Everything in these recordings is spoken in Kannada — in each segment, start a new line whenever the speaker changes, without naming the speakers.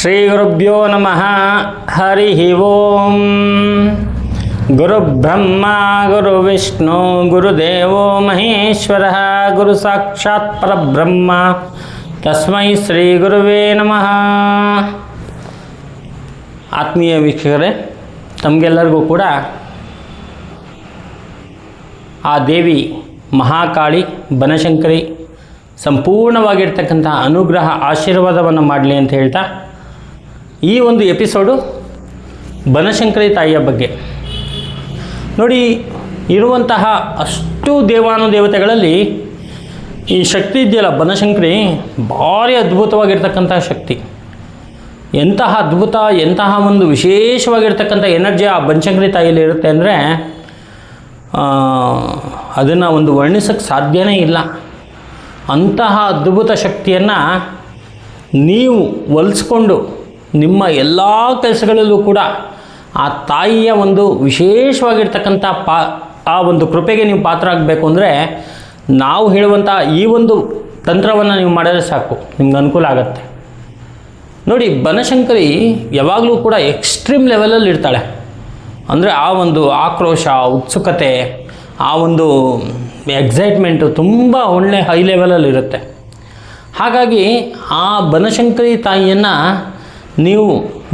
ಶ್ರೀಗುರುಭ್ಯೋ ನಮಃ ಹರಿ ಓಂ ಗುರುಬ್ರಹ್ಮ ಗುರುವಿಷ್ಣು ಗುರುದೇವೋ ಮಹೇಶ್ವರ ಗುರು ಸಾಕ್ಷಾತ್ ಪರಬ್ರಹ್ಮ ತಸ್ಮೈ ಶ್ರೀ ಗುರುವೇ ನಮಃ ಆತ್ಮೀಯ ವೀಕ್ಷಕರೇ, ತಮಗೆಲ್ಲರಿಗೂ ಕೂಡ ಆ ದೇವಿ ಮಹಾಕಾಳಿ ಬನಶಂಕರಿ ಸಂಪೂರ್ಣವಾಗಿರ್ತಕ್ಕಂಥ ಅನುಗ್ರಹ ಆಶೀರ್ವಾದವನ್ನು ಮಾಡಲಿ ಅಂತ ಹೇಳ್ತಾ ಈ ಒಂದು ಎಪಿಸೋಡು ಬನಶಂಕರಿ ತಾಯಿಯ ಬಗ್ಗೆ. ನೋಡಿ, ಇರುವಂತಹ ಅಷ್ಟು ದೇವಾನುದೇವತೆಗಳಲ್ಲಿ ಈ ಶಕ್ತಿ ಇದೆಯಲ್ಲ, ಬನಶಂಕರಿ ಭಾರಿ ಅದ್ಭುತವಾಗಿರ್ತಕ್ಕಂತಹ ಶಕ್ತಿ. ಎಂತಹ ಅದ್ಭುತ, ಎಂತಹ ಒಂದು ವಿಶೇಷವಾಗಿರ್ತಕ್ಕಂಥ ಎನರ್ಜಿ ಆ ಬನಶಂಕರಿ ತಾಯಿಯಲ್ಲಿ ಇರುತ್ತೆ ಅಂದರೆ ಅದನ್ನು ಒಂದು ವರ್ಣಿಸೋಕ್ಕೆ ಸಾಧ್ಯವೇ ಇಲ್ಲ. ಅಂತಹ ಅದ್ಭುತ ಶಕ್ತಿಯನ್ನು ನೀವು ಒಲಿಸ್ಕೊಂಡು ನಿಮ್ಮ ಎಲ್ಲ ಕೆಲಸಗಳಲ್ಲೂ ಕೂಡ ಆ ತಾಯಿಯ ಒಂದು ವಿಶೇಷವಾಗಿರ್ತಕ್ಕಂಥ ಪಾ, ಆ ಒಂದು ಕೃಪೆಗೆ ನೀವು ಪಾತ್ರ ಆಗಬೇಕು ಅಂದರೆ ನಾವು ಹೇಳುವಂಥ ಈ ಒಂದು ತಂತ್ರವನ್ನು ನೀವು ಮಾಡಿದ್ರೆ ಸಾಕು. ನಿಮ್ಗೆ ಅನುಕೂಲ ಆಗುತ್ತೆ. ನೋಡಿ, ಬನಶಂಕರಿ ಯಾವಾಗಲೂ ಕೂಡ ಎಕ್ಸ್ಟ್ರೀಮ್ ಲೆವೆಲಲ್ಲಿ ಇರ್ತಾಳೆ. ಅಂದರೆ ಆ ಒಂದು ಆಕ್ರೋಶ, ಉತ್ಸುಕತೆ, ಆ ಒಂದು ಎಕ್ಸೈಟ್ಮೆಂಟು ತುಂಬ ಒಳ್ಳೆ ಹೈ ಲೆವೆಲಲ್ಲಿರುತ್ತೆ ಹಾಗಾಗಿ ಆ ಬನಶಂಕರಿ ತಾಯಿಯನ್ನು ನೀವು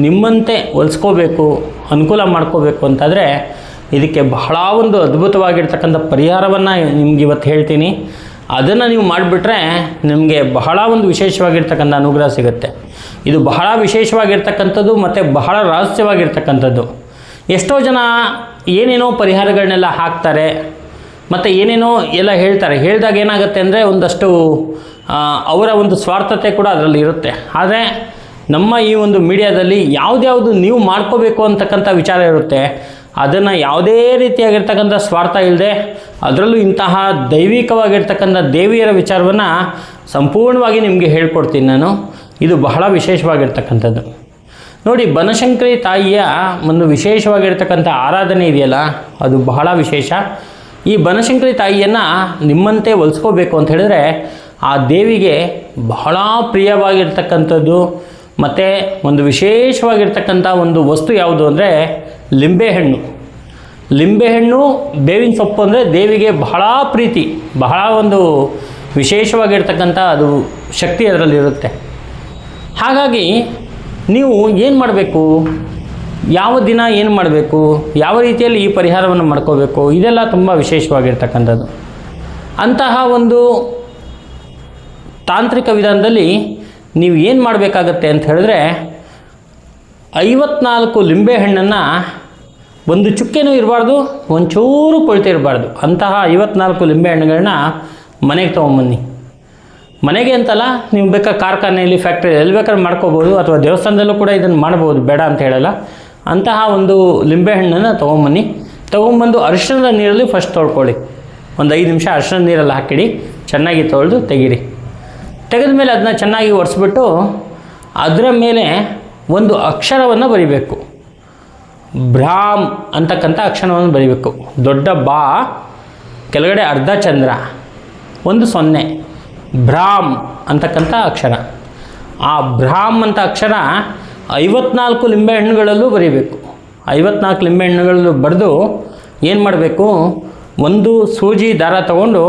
ನಿಮ್ಮಂತೆ ಹೊಲಿಸ್ಕೋಬೇಕು, ಅನುಕೂಲ ಮಾಡ್ಕೋಬೇಕು ಅಂತಾದರೆ ಇದಕ್ಕೆ ಬಹಳ ಒಂದು ಅದ್ಭುತವಾಗಿರ್ತಕ್ಕಂಥ ಪರಿಹಾರವನ್ನು ನಿಮ್ಗೆ ಇವತ್ತು ಹೇಳ್ತೀನಿ. ಅದನ್ನು ನೀವು ಮಾಡಿಬಿಟ್ರೆ ನಿಮಗೆ ಬಹಳ ಒಂದು ವಿಶೇಷವಾಗಿರ್ತಕ್ಕಂಥ ಅನುಗ್ರಹ ಸಿಗುತ್ತೆ. ಇದು ಬಹಳ ವಿಶೇಷವಾಗಿರ್ತಕ್ಕಂಥದ್ದು ಮತ್ತು ಬಹಳ ರಹಸ್ಯವಾಗಿರ್ತಕ್ಕಂಥದ್ದು. ಎಷ್ಟೋ ಜನ ಏನೇನೋ ಪರಿಹಾರಗಳನ್ನೆಲ್ಲ ಹಾಕ್ತಾರೆ, ಮತ್ತು ಏನೇನೋ ಎಲ್ಲ ಹೇಳ್ತಾರೆ. ಹೇಳಿದಾಗ ಏನಾಗುತ್ತೆ ಅಂದರೆ ಒಂದಷ್ಟು ಅವರ ಒಂದು ಸ್ವಾರ್ಥತೆ ಕೂಡ ಅದರಲ್ಲಿ ಇರುತ್ತೆ. ಆದರೆ ನಮ್ಮ ಈ ಒಂದು ಮೀಡಿಯಾದಲ್ಲಿ ಯಾವುದ್ಯಾವುದು ನೀವು ಮಾಡ್ಕೋಬೇಕು ಅಂತಕ್ಕಂಥ ವಿಚಾರ ಇರುತ್ತೆ. ಅದನ್ನು ಯಾವುದೇ ರೀತಿಯಾಗಿರ್ತಕ್ಕಂಥ ಸ್ವಾರ್ಥ ಇಲ್ಲದೆ ಅದರಲ್ಲೂ ಇಂತಹ ದೈವಿಕವಾಗಿರ್ತಕ್ಕಂಥ ದೇವಿಯರ ವಿಚಾರವನ್ನು ಸಂಪೂರ್ಣವಾಗಿ ನಿಮಗೆ ಹೇಳ್ಕೊಡ್ತೀನಿ ನಾನು. ಇದು ಬಹಳ ವಿಶೇಷವಾಗಿರ್ತಕ್ಕಂಥದ್ದು. ನೋಡಿ, ಬನಶಂಕರಿ ತಾಯಿಯ ಒಂದು ವಿಶೇಷವಾಗಿರ್ತಕ್ಕಂಥ ಆರಾಧನೆ ಇದೆಯಲ್ಲ, ಅದು ಬಹಳ ವಿಶೇಷ. ಈ ಬನಶಂಕರಿ ತಾಯಿಯನ್ನು ನಿಮ್ಮಂತೆ ಒಲಿಸ್ಕೋಬೇಕು ಅಂತ ಹೇಳಿದ್ರೆ, ಆ ದೇವಿಗೆ ಬಹಳ ಪ್ರಿಯವಾಗಿರ್ತಕ್ಕಂಥದ್ದು ಮತ್ತು ಒಂದು ವಿಶೇಷವಾಗಿರ್ತಕ್ಕಂಥ ಒಂದು ವಸ್ತು ಯಾವುದು ಅಂದರೆ ಲಿಂಬೆಹಣ್ಣು ಲಿಂಬೆಹಣ್ಣು ಬೇವಿನ ಸೊಪ್ಪು ಅಂದರೆ ದೇವಿಗೆ ಬಹಳ ಪ್ರೀತಿ, ಬಹಳ ಒಂದು ವಿಶೇಷವಾಗಿರ್ತಕ್ಕಂಥ ಅದು ಶಕ್ತಿ ಅದರಲ್ಲಿರುತ್ತೆ ಹಾಗಾಗಿ ನೀವು ಏನು ಮಾಡಬೇಕು? ಯಾವ ದಿನ ಏನು ಮಾಡಬೇಕು? ಯಾವ ರೀತಿಯಲ್ಲಿ ಈ ಪರಿಹಾರವನ್ನು ಮಾಡ್ಕೋಬೇಕು? ಇದೆಲ್ಲ ತುಂಬ ವಿಶೇಷವಾಗಿರ್ತಕ್ಕಂಥದ್ದು. ಅಂತಹ ಒಂದು ತಾಂತ್ರಿಕ ವಿಧಾನದಲ್ಲಿ ನೀವು ಏನು ಮಾಡಬೇಕಾಗತ್ತೆ ಅಂತ ಹೇಳಿದ್ರೆ ಐವತ್ನಾಲ್ಕು ಲಿಂಬೆಹಣ್ಣನ್ನು ಒಂದು ಚುಕ್ಕೆನೂ ಇರಬಾರ್ದು, ಒಂಚೂರು ಕೊಳ್ತೆ ಇರಬಾರ್ದು. ಅಂತಹ ಐವತ್ನಾಲ್ಕು ಲಿಂಬೆಹಣ್ಣುಗಳನ್ನ ಮನೆಗೆ ತೊಗೊಂಬನ್ನಿ. ಮನೆಗೆ ಅಂತಲ್ಲ, ನೀವು ಬೇಕಾ ಕಾರ್ಖಾನೆಯಲ್ಲಿ ಫ್ಯಾಕ್ಟ್ರಿ ಎಲ್ಲಿ ಬೇಕಾದ್ರೂ ಮಾಡ್ಕೋಬೋದು, ಅಥವಾ ದೇವಸ್ಥಾನದಲ್ಲೂ ಕೂಡ ಇದನ್ನು ಮಾಡ್ಬೋದು, ಬೇಡ ಅಂತ ಹೇಳಲ್ಲ. ಅಂತಹ ಒಂದು ಲಿಂಬೆಹಣ್ಣನ್ನು ತೊಗೊಂಬನ್ನಿ. ತೊಗೊಂಬಂದು ಅರಿಶಿಣದ ನೀರಲ್ಲಿ ಫಸ್ಟ್ ತೊಳ್ಕೊಳ್ಳಿ. ಒಂದು ಐದು ನಿಮಿಷ ಅರಿಶಿಣದ ನೀರಲ್ಲಿ ಹಾಕಿಡಿ, ಚೆನ್ನಾಗಿ ತೊಳೆದು ತೆಗೀರಿ. ತೆಗೆದ ಮೇಲೆ ಅದನ್ನ ಚೆನ್ನಾಗಿ ಒರೆಸ್ಬಿಟ್ಟು ಅದರ ಮೇಲೆ ಒಂದು ಅಕ್ಷರವನ್ನು ಬರಿಬೇಕು. ಭ್ರಾಮ್ ಅಂತಕ್ಕಂಥ ಅಕ್ಷರವನ್ನು ಬರಿಬೇಕು. ದೊಡ್ಡ ಬಾ, ಕೆಳಗಡೆ ಅರ್ಧ ಚಂದ್ರ, ಒಂದು ಸೊನ್ನೆ. ಭ್ರಾಮ್ ಅಂತಕ್ಕಂಥ ಅಕ್ಷರ. ಆ ಭ್ರಾಮ್ ಅಂತ ಅಕ್ಷರ ಐವತ್ನಾಲ್ಕು ಲಿಂಬೆಹಣ್ಣುಗಳಲ್ಲೂ ಬರೀಬೇಕು. ಐವತ್ನಾಲ್ಕು ಲಿಂಬೆಹಣ್ಣುಗಳಲ್ಲೂ ಬರೆದು ಏನು ಮಾಡಬೇಕು? ಒಂದು ಸೂಜಿ ದಾರ ತಗೊಂಡು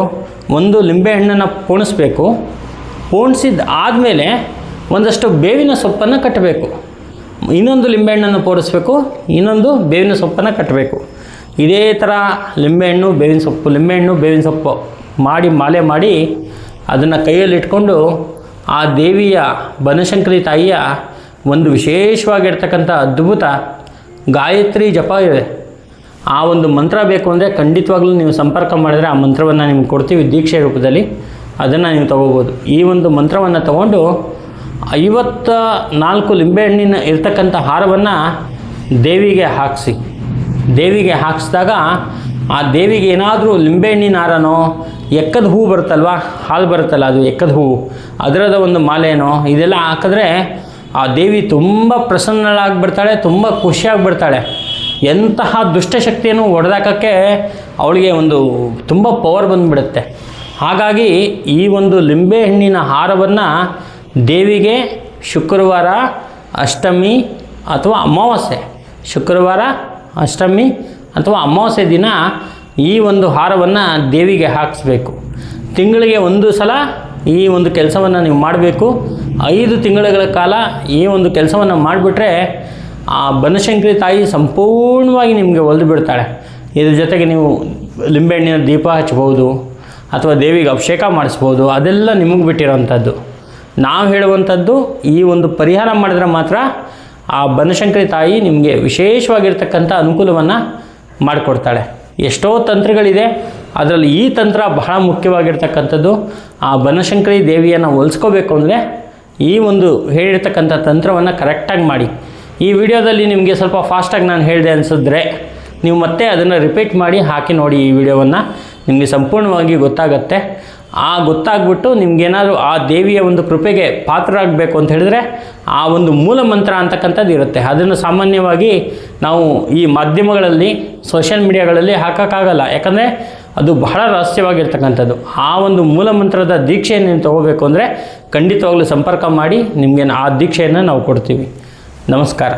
ಒಂದು ಲಿಂಬೆಹಣ್ಣನ್ನು ಪೋಣಿಸ್ಬೇಕು. ಪೋಣಿಸಿದ ಆದಮೇಲೆ ಒಂದಷ್ಟು ಬೇವಿನ ಸೊಪ್ಪನ್ನು ಕಟ್ಟಬೇಕು ಇನ್ನೊಂದು ಲಿಂಬೆಹಣ್ಣನ್ನು ಪೋಡಿಸ್ಬೇಕು, ಇನ್ನೊಂದು ಬೇವಿನ ಸೊಪ್ಪನ್ನು ಕಟ್ಟಬೇಕು ಇದೇ ಥರ ಲಿಂಬೆಹಣ್ಣು, ಬೇವಿನ ಸೊಪ್ಪು, ಲಿಂಬೆಹಣ್ಣು, ಬೇವಿನ ಸೊಪ್ಪು ಮಾಡಿ ಮಾಲೆ ಮಾಡಿ ಅದನ್ನು ಕೈಯಲ್ಲಿಟ್ಕೊಂಡು ಆ ದೇವಿಯ ಬನಶಂಕರಿ ತಾಯಿಯ ಒಂದು ವಿಶೇಷವಾಗಿರ್ತಕ್ಕಂಥ ಅದ್ಭುತ ಗಾಯತ್ರಿ ಜಪ ಇದೆ. ಆ ಒಂದು ಮಂತ್ರ ಬೇಕು ಅಂದರೆ ಖಂಡಿತವಾಗ್ಲೂ ನೀವು ಸಂಪರ್ಕ ಮಾಡಿದರೆ ಆ ಮಂತ್ರವನ್ನು ನಿಮ್ಗೆ ಕೊಡ್ತೀವಿ ದೀಕ್ಷೆ ರೂಪದಲ್ಲಿ. ಅದನ್ನು ನೀವು ತಗೋಬೋದು. ಈ ಒಂದು ಮಂತ್ರವನ್ನು ತಗೊಂಡು ಐವತ್ತ ನಾಲ್ಕು ಲಿಂಬೆಹಣ್ಣಿನ ಇರ್ತಕ್ಕಂಥ ಹಾರವನ್ನು ದೇವಿಗೆ ಹಾಕಿಸಿ. ದೇವಿಗೆ ಹಾಕಿಸಿದಾಗ ಆ ದೇವಿಗೆ ಏನಾದರೂ ಲಿಂಬೆಹಣ್ಣಿನ ಹಾರನೋ, ಎಕ್ಕದ ಹೂವು ಬರುತ್ತಲ್ವ, ಹಾಲು ಬರುತ್ತಲ್ಲ ಅದು ಎಕ್ಕದ ಹೂವು ಅದರದ ಒಂದು ಮಾಲೆನೋ, ಇದೆಲ್ಲ ಹಾಕಿದ್ರೆ ಆ ದೇವಿ ತುಂಬ ಪ್ರಸನ್ನಳಾಗಿ ಬಿಡ್ತಾಳೆ ತುಂಬ ಖುಷಿಯಾಗಿ ಬಿಡ್ತಾಳೆ ಎಂತಹ ದುಷ್ಟಶಕ್ತಿಯನ್ನು ಹೊಡೆದಾಕಕ್ಕೆ ಅವಳಿಗೆ ಒಂದು ತುಂಬ ಪವರ್ ಬಂದುಬಿಡುತ್ತೆ. ಹಾಗಾಗಿ ಈ ಒಂದು ಲಿಂಬೆಹಣ್ಣಿನ ಹಾರವನ್ನು ದೇವಿಗೆ ಶುಕ್ರವಾರ ಅಷ್ಟಮಿ ಅಥವಾ ಅಮಾವಾಸ್ಯೆ, ಶುಕ್ರವಾರ ಅಷ್ಟಮಿ ಅಥವಾ ಅಮಾವಾಸ್ಯೆ ದಿನ ಈ ಒಂದು ಹಾರವನ್ನು ದೇವಿಗೆ ಹಾಕಿಸ್ಬೇಕು. ತಿಂಗಳಿಗೆ ಒಂದು ಸಲ ಈ ಒಂದು ಕೆಲಸವನ್ನು ನೀವು ಮಾಡಬೇಕು. ಐದು ತಿಂಗಳುಗಳ ಕಾಲ ಈ ಒಂದು ಕೆಲಸವನ್ನು ಮಾಡಿಬಿಟ್ರೆ ಆ ಬನಶಂಕರಿ ತಾಯಿ ಸಂಪೂರ್ಣವಾಗಿ ನಿಮಗೆ ಒಲಿದು ಬಿಡ್ತಾಳೆ. ಇದ್ರ ಜೊತೆಗೆ ನೀವು ಲಿಂಬೆಹಣ್ಣಿನ ದೀಪ ಹಚ್ಬೋದು ಅಥವಾ ದೇವಿಗೆ ಅಭಿಷೇಕ ಮಾಡಿಸ್ಬೋದು, ಅದೆಲ್ಲ ನಿಮಗೆ ಬಿಟ್ಟಿರೋವಂಥದ್ದು ನಾವು ಹೇಳುವಂಥದ್ದು ಈ ಒಂದು ಪರಿಹಾರ ಮಾಡಿದ್ರೆ ಮಾತ್ರ ಆ ಬನಶಂಕರಿ ತಾಯಿ ನಿಮಗೆ ವಿಶೇಷವಾಗಿರ್ತಕ್ಕಂಥ ಅನುಕೂಲವನ್ನು ಮಾಡಿಕೊಡ್ತಾಳೆ. ಎಷ್ಟೋ ತಂತ್ರಗಳಿದೆ, ಅದರಲ್ಲಿ ಈ ತಂತ್ರ ಬಹಳ ಮುಖ್ಯವಾಗಿರ್ತಕ್ಕಂಥದ್ದು. ಆ ಬನಶಂಕರಿ ದೇವಿಯನ್ನು ಹೋಲಿಸ್ಕೋಬೇಕು ಅಂದರೆ ಈ ಒಂದು ಹೇಳಿರ್ತಕ್ಕಂಥ ತಂತ್ರವನ್ನು ಕರೆಕ್ಟಾಗಿ ಮಾಡಿ. ಈ ವಿಡಿಯೋದಲ್ಲಿ ನಿಮಗೆ ಸ್ವಲ್ಪ ಫಾಸ್ಟಾಗಿ ನಾನು ಹೇಳಿದೆ ಅನಿಸಿದ್ರೆ ನೀವು ಮತ್ತೆ ಅದನ್ನು ರಿಪೀಟ್ ಮಾಡಿ ಹಾಕಿ ನೋಡಿ ಈ ವಿಡಿಯೋವನ್ನು. ನಿಮಗೆ ಸಂಪೂರ್ಣವಾಗಿ ಗೊತ್ತಾಗತ್ತೆ. ಆ ಗೊತ್ತಾಗ್ಬಿಟ್ಟು ನಿಮ್ಗೇನಾದರೂ ಆ ದೇವಿಯ ಒಂದು ಕೃಪೆಗೆ ಪಾತ್ರರಾಗಬೇಕು ಅಂತ ಹೇಳಿದ್ರೆ ಆ ಒಂದು ಮೂಲ ಮಂತ್ರ ಅಂತಕ್ಕಂಥದ್ದು ಇರುತ್ತೆ. ಅದನ್ನು ಸಾಮಾನ್ಯವಾಗಿ ನಾವು ಈ ಮಾಧ್ಯಮಗಳಲ್ಲಿ ಸೋಷಿಯಲ್ ಮೀಡಿಯಾಗಳಲ್ಲಿ ಹಾಕೋಕ್ಕಾಗಲ್ಲ. ಯಾಕಂದರೆ ಅದು ಬಹಳ ರಹಸ್ಯವಾಗಿರ್ತಕ್ಕಂಥದ್ದು. ಆ ಒಂದು ಮೂಲ ಮಂತ್ರದ ದೀಕ್ಷೆಯನ್ನು ನೀವು ತೊಗೋಬೇಕು ಅಂದರೆ ಖಂಡಿತವಾಗಲೂ ಸಂಪರ್ಕ ಮಾಡಿ ನಿಮಗೇನು ಆ ದೀಕ್ಷೆಯನ್ನು ನಾವು ಕೊಡ್ತೀವಿ. ನಮಸ್ಕಾರ.